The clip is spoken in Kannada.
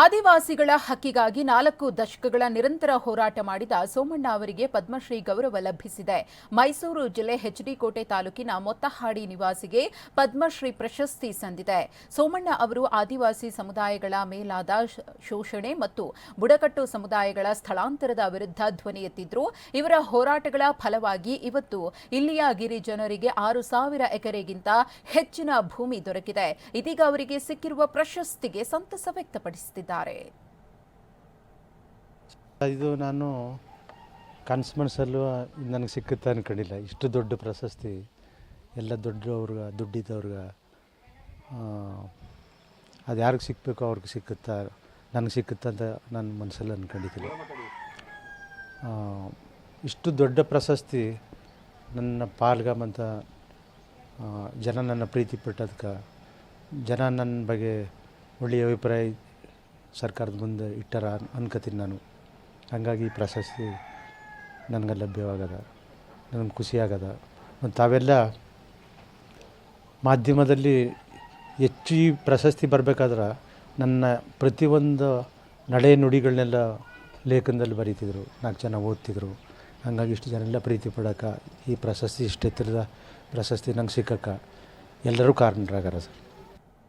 ಆದಿವಾಸಿಗಳ ಹಕ್ಕಿಗಾಗಿ ನಾಲ್ಕು ದಶಕಗಳ ನಿರಂತರ ಹೋರಾಟ ಮಾಡಿದ ಸೋಮಣ್ಣ ಅವರಿಗೆ ಪದ್ಮಶ್ರೀ ಗೌರವ ಲಭಿಸಿದೆ. ಮೈಸೂರು ಜಿಲ್ಲೆ ಹೆಚ್ಡಿಕೋಟೆ ತಾಲೂಕಿನ ಮೊತ್ತಹಾಡಿ ನಿವಾಸಿಗೆ ಪದ್ಮಶ್ರೀ ಪ್ರಶಸ್ತಿ ಸಂದಿದೆ. ಸೋಮಣ್ಣ ಅವರು ಆದಿವಾಸಿ ಸಮುದಾಯಗಳ ಮೇಲಾದ ಶೋಷಣೆ ಮತ್ತು ಬುಡಕಟ್ಟು ಸಮುದಾಯಗಳ ಸ್ಥಳಾಂತರದ ವಿರುದ್ಧ ಧ್ವನಿ ಎತ್ತಿದ್ರು. ಇವರ ಹೋರಾಟಗಳ ಫಲವಾಗಿ ಇವತ್ತು ಇಲ್ಲಿಯ ಗಿರಿಜನರಿಗೆ ಆರು ಸಾವಿರ ಎಕರೆಗಿಂತ ಹೆಚ್ಚಿನ ಭೂಮಿ ದೊರಕಿದೆ. ಇದೀಗ ಅವರಿಗೆ ಸಿಕ್ಕಿರುವ ಪ್ರಶಸ್ತಿಗೆ ಸಂತಸ ವ್ಯಕ್ತಪಡಿಸಿದ್ದಾರೆ ಇದು ನಾನು ಕನ್ಸು ಮನಸ್ಸಲ್ಲೂ ನನಗೆ ಸಿಕ್ಕುತ್ತೆ ಅಂದ್ಕೊಂಡಿಲ್ಲ ಇಷ್ಟು ದೊಡ್ಡ ಪ್ರಶಸ್ತಿ ಎಲ್ಲ ದೊಡ್ಡವ್ರಿಗೆ ದುಡ್ಡಿದ್ದವ್ರಿಗೆ ಅದು ಯಾರಿಗೆ ಸಿಕ್ಕಬೇಕೋ ಅವ್ರಿಗೆ ಸಿಕ್ಕುತ್ತಾ ನನಗೆ ಸಿಕ್ಕುತ್ತೆ ಅಂತ ನನ್ನ ಮನಸ್ಸಲ್ಲಿ ಅಂದ್ಕೊಂಡಿದ್ದಿಲ್ಲ ಆ, ಇಷ್ಟು ದೊಡ್ಡ ಪ್ರಶಸ್ತಿ ನನ್ನ ಪಾಲ್ಗಮಂತ ಜನ ನನ್ನ ಪ್ರೀತಿ ಪಟ್ಟದಕ್ಕೆ ಜನ ನನ್ನ ಬಗ್ಗೆ ಒಳ್ಳೆಯ ಅಭಿಪ್ರಾಯ ಸರ್ಕಾರದ ಮುಂದೆ ಇಟ್ಟಾರ ಅನ್- ಅನ್ಕೋತೀನಿ ನಾನು. ಹಾಗಾಗಿ ಈ ಪ್ರಶಸ್ತಿ ನನಗೆ ಲಭ್ಯವಾಗದ, ನನಗೆ ಖುಷಿಯಾಗದ. ಮತ್ತು ತಾವೆಲ್ಲ ಮಾಧ್ಯಮದಲ್ಲಿ ಹೆಚ್ಚು ಈ ಪ್ರಶಸ್ತಿ ಬರಬೇಕಾದ್ರೆ ನನ್ನ ಪ್ರತಿಯೊಂದು ನಡೆ ನುಡಿಗಳನ್ನೆಲ್ಲ ಲೇಖನದಲ್ಲಿ ಬರೀತಿದ್ರು, ನಾಲ್ಕು ಜನ ಓದ್ತಿದ್ರು. ಹಾಗಾಗಿ ಇಷ್ಟು ಜನ ಎಲ್ಲ ಪ್ರೀತಿ ಪಡೋಕೆ, ಈ ಪ್ರಶಸ್ತಿ ಇಷ್ಟೆತ್ತಿರದ ಪ್ರಶಸ್ತಿ ನಂಗೆ ಸಿಕ್ಕಕ್ಕೆ ಎಲ್ಲರೂ ಕಾರಣರಾಗಾರ ಸರ್.